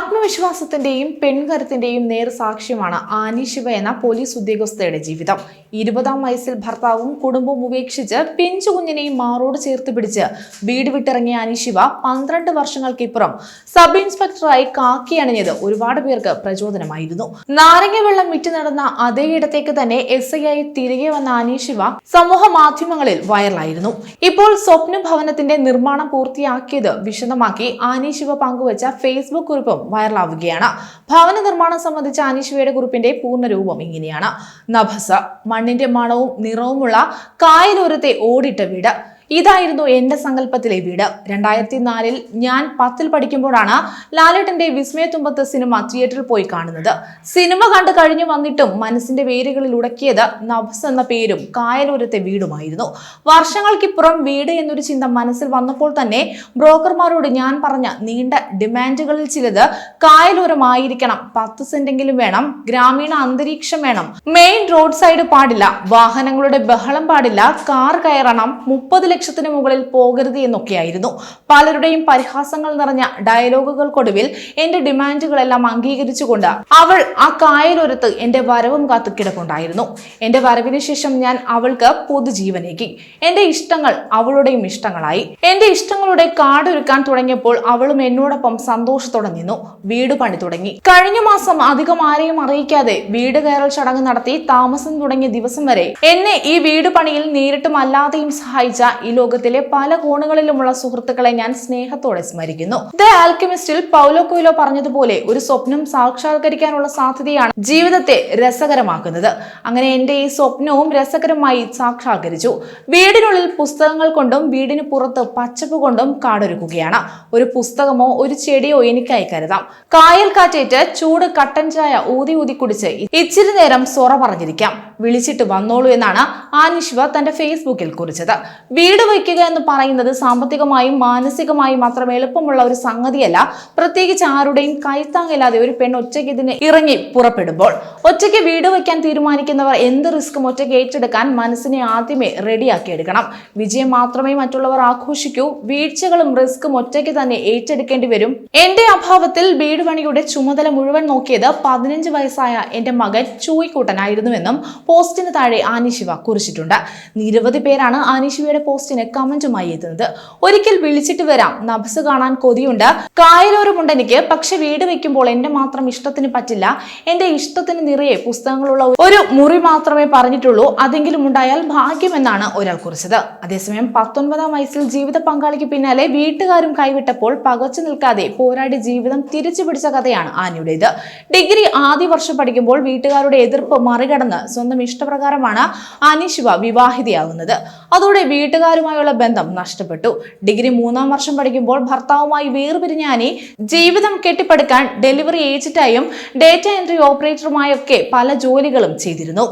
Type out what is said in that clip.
ആത്മവിശ്വാസത്തിന്റെയും പെൺകരുത്തിന്റെയും നേർസാക്ഷ്യമാണ് Annie Shiva എന്ന police ഉദ്യോഗസ്ഥയുടെ ജീവിതം. ഇരുപതാം വയസ്സിൽ ഭർത്താവും കുടുംബവും ഉപേക്ഷിച്ച് പിഞ്ചു കുഞ്ഞിനെയും മാറോട് ചേർത്ത് പിടിച്ച് വീട് വിട്ടിറങ്ങിയ ആനി ശിവ പന്ത്രണ്ട് വർഷങ്ങൾക്കിപ്പുറം സബ് ഇൻസ്പെക്ടറായി കാക്കി അണിഞ്ഞത് ഒരുപാട് പേർക്ക് പ്രചോദനമായിരുന്നു. നാരങ്ങ വെള്ളം വിറ്റ് നടന്ന അതേ ഇടത്തേക്ക് തന്നെ എസ് ഐ ആയി തിരികെ വന്ന ആനി ശിവ സമൂഹ മാധ്യമങ്ങളിൽ വൈറലായിരുന്നു. ഇപ്പോൾ സ്വപ്ന ഭവനത്തിന്റെ നിർമ്മാണം പൂർത്തിയാക്കിയത് വിശദമാക്കി ആനി ശിവ പങ്കുവച്ച ഫേസ്ബുക്ക് കുറിപ്പും വൈറലാവുകയാണ്. ഭവന നിർമ്മാണം സംബന്ധിച്ച അനീഷ്വയുടെ കുറിപ്പിന്റെ പൂർണരൂപം ഇങ്ങനെയാണ്. നഭസ മണ്ണിന്റെ മണവും നിറവുമുള്ള കായലോരത്തെ ഓടിട്ട വീട്. ഇതായിരുന്നു എന്റെ സങ്കല്പത്തിലെ വീട്. രണ്ടായിരത്തി നാലിൽ ഞാൻ പത്തിൽ പഠിക്കുമ്പോഴാണ് ലാലേട്ടന്റെ വിസ്മയത്തുമ്പത്ത് സിനിമ തിയേറ്ററിൽ പോയി കാണുന്നത്. സിനിമ കണ്ടു കഴിഞ്ഞു വന്നിട്ടും മനസ്സിന്റെ വേരുകളിൽ ഉടക്കിയത് നഭസ് എന്ന പേരും കായലോരത്തെ വീടുമായിരുന്നു. വർഷങ്ങൾക്കിപ്പുറം വീട് എന്നൊരു ചിന്ത മനസ്സിൽ വന്നപ്പോൾ തന്നെ ബ്രോക്കർമാരോട് ഞാൻ പറഞ്ഞ നീണ്ട ഡിമാൻഡുകളിൽ ചിലത് കായലോരമായിരിക്കണം. പത്ത് സെന്റെങ്കിലും വേണം. ഗ്രാമീണ അന്തരീക്ഷം വേണം. മെയിൻ റോഡ് സൈഡ് പാടില്ല. വാഹനങ്ങളുടെ ബഹളം പാടില്ല. കാർ കയറണം. മുപ്പത് ലക്ഷത്തിന് മുകളിൽ പോകരുത് എന്നൊക്കെയായിരുന്നു. പലരുടെയും പരിഹാസങ്ങൾ നിറഞ്ഞ ഡയലോഗുകൾക്കൊടുവിൽ എന്റെ ഡിമാൻഡുകളെല്ലാം അംഗീകരിച്ചുകൊണ്ട് അവൾ ആ കായലൊരത്ത് എന്റെ വരവും കാത്തു കിടപ്പുണ്ടായിരുന്നു. എന്റെ വരവിന് ശേഷം ഞാൻ അവൾക്ക് പുതുജീവനേകി. എന്റെ ഇഷ്ടങ്ങൾ അവളുടെയും ഇഷ്ടങ്ങളായി. എന്റെ ഇഷ്ടങ്ങളുടെ കാടൊരുക്കാൻ തുടങ്ങിയപ്പോൾ അവളും എന്നോടൊപ്പം സന്തോഷത്തോടെ നിന്നു. വീട് പണി തുടങ്ങി. കഴിഞ്ഞ മാസം അധികം ആരെയും അറിയിക്കാതെ വീട് കയറൽ ചടങ്ങ് നടത്തി താമസം തുടങ്ങിയ ദിവസം വരെ എന്നെ ഈ വീട് പണിയിൽ നേരിട്ടും അല്ലാതെയും സഹായിച്ച ഈ ലോകത്തിലെ പല കോണുകളിലുമുള്ള സുഹൃത്തുക്കളെ ഞാൻ സ്നേഹത്തോടെ സ്മരിക്കുന്നു. ദ ആൽക്കമിസ്റ്റിൽ പൗലോ കൊയിലോ പറഞ്ഞതുപോലെ ഒരു സ്വപ്നം സാക്ഷാത്കരിക്കാനുള്ള സാധ്യതയാണ് ജീവിതത്തെ രസകരമാക്കുന്നത്. അങ്ങനെ എന്റെ ഈ സ്വപ്നവും രസകരമായി സാക്ഷാത്കരിച്ചു. വീടിനുള്ളിൽ പുസ്തകങ്ങൾ കൊണ്ടും വീടിന് പുറത്ത് പച്ചപ്പ് കൊണ്ടും കാടൊരുക്കുകയാണ്. ഒരു പുസ്തകമോ ഒരു ചെടിയോ എനിക്കായി കരുതാം. കായൽ കാറ്റേറ്റ് ചൂട് കട്ടൻ ചായ ഊതി ഊതി കുടിച്ച് ഇച്ചിരി നേരം സൊറ പറഞ്ഞിരിക്കാം. വിളിച്ചിട്ട് വന്നോളൂ എന്നാണ് ആനിഷ്വ തന്റെ ഫേസ്ബുക്കിൽ കുറിച്ചത്. വീട് വയ്ക്കുക എന്ന് പറയുന്നത് സാമ്പത്തികമായും മാനസികമായും മാത്രം എളുപ്പമുള്ള ഒരു സംഗതിയല്ല. പ്രത്യേകിച്ച് ആരുടെയും കൈത്താങ്ങില്ലാതെ ഒരു പെണ്ണ് ഒറ്റയ്ക്ക് ഇതിന് ഇറങ്ങി പുറപ്പെടുമ്പോൾ. ഒറ്റയ്ക്ക് വീട് വയ്ക്കാൻ തീരുമാനിക്കുന്നവർ എന്ത് റിസ്ക്കും ഒറ്റയ്ക്ക് ഏറ്റെടുക്കാൻ മനസ്സിനെ ആദ്യമേ റെഡിയാക്കി എടുക്കണം. വിജയം മാത്രമേ മറ്റുള്ളവർ ആഘോഷിക്കൂ. വീഴ്ചകളും റിസ്ക്കും ഒറ്റയ്ക്ക് തന്നെ ഏറ്റെടുക്കേണ്ടി വരും. എന്റെ അഭാവത്തിൽ വീട് പണിയുടെ ചുമതല മുഴുവൻ നോക്കിയത് പതിനഞ്ച് വയസ്സായ എന്റെ മകൻ ചൂയിക്കൂട്ടനായിരുന്നുവെന്നും പോസ്റ്റിന് താഴെ ആനിശിവ കുറിച്ചിട്ടുണ്ട്. നിരവധി പേരാണ് ആനിശിവയുടെ പോസ്റ്റിന് കമന്റുമായി എത്തുന്നത് ഒരിക്കൽ വിളിച്ചിട്ട് വരാം. നഭസ് കാണാൻ കൊതിയുണ്ട്. കായലോരമുണ്ട് എനിക്ക് പക്ഷെ വീട് വെക്കുമ്പോൾ എന്റെ മാത്രം ഇഷ്ടത്തിന് പറ്റില്ല. എന്റെ ഇഷ്ടത്തിന് നിറയെ പുസ്തകങ്ങളുള്ള ഒരു മുറി മാത്രമേ പറഞ്ഞിട്ടുള്ളൂ. അതെങ്കിലും ഉണ്ടായാൽ ഭാഗ്യമെന്നാണ് ഒരാൾ കുറിച്ചത്. അതേസമയം പത്തൊൻപതാം വയസ്സിൽ ജീവിത പങ്കാളിക്ക് പിന്നാലെ വീട്ടുകാരും കൈവിട്ടപ്പോൾ പകച്ചു നിൽക്കാതെ പോരാടി ജീവിതം തിരിച്ചു പിടിച്ച കഥയാണ് ആനയുടേത്. ഡിഗ്രി ആദ്യ വർഷം പഠിക്കുമ്പോൾ വീട്ടുകാരുടെ എതിർപ്പ് മറികടന്ന് സ്വന്തം ഇഷ്ടപ്രകാരമാണ് ആനി ശിവ വിവാഹിതയാകുന്നത്. അതോടെ വീട്ടുകാരുമായുള്ള ബന്ധം നഷ്ടപ്പെട്ടു. ഡിഗ്രി മൂന്നാം വർഷം പഠിക്കുമ്പോൾ ഭർത്താവുമായി വേർപിരിഞ്ഞ ആനി ജീവിതം കെട്ടിപ്പടുക്കാൻ ഡെലിവറി ഏജന്റായും ഡേറ്റ എൻട്രി ഓപ്പറേറ്ററുമായൊക്കെ പല ജോലികളും ചെയ്തിരുന്നു.